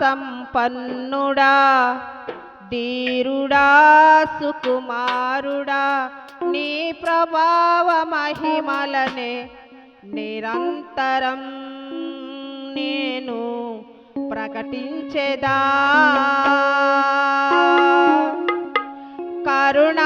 సంపన్నుడా ధీరుడా సుకుమారుడా. నీ ప్రభావ మహిమలనే నిరంతరం నేను ప్రకటించేదా. కరుణ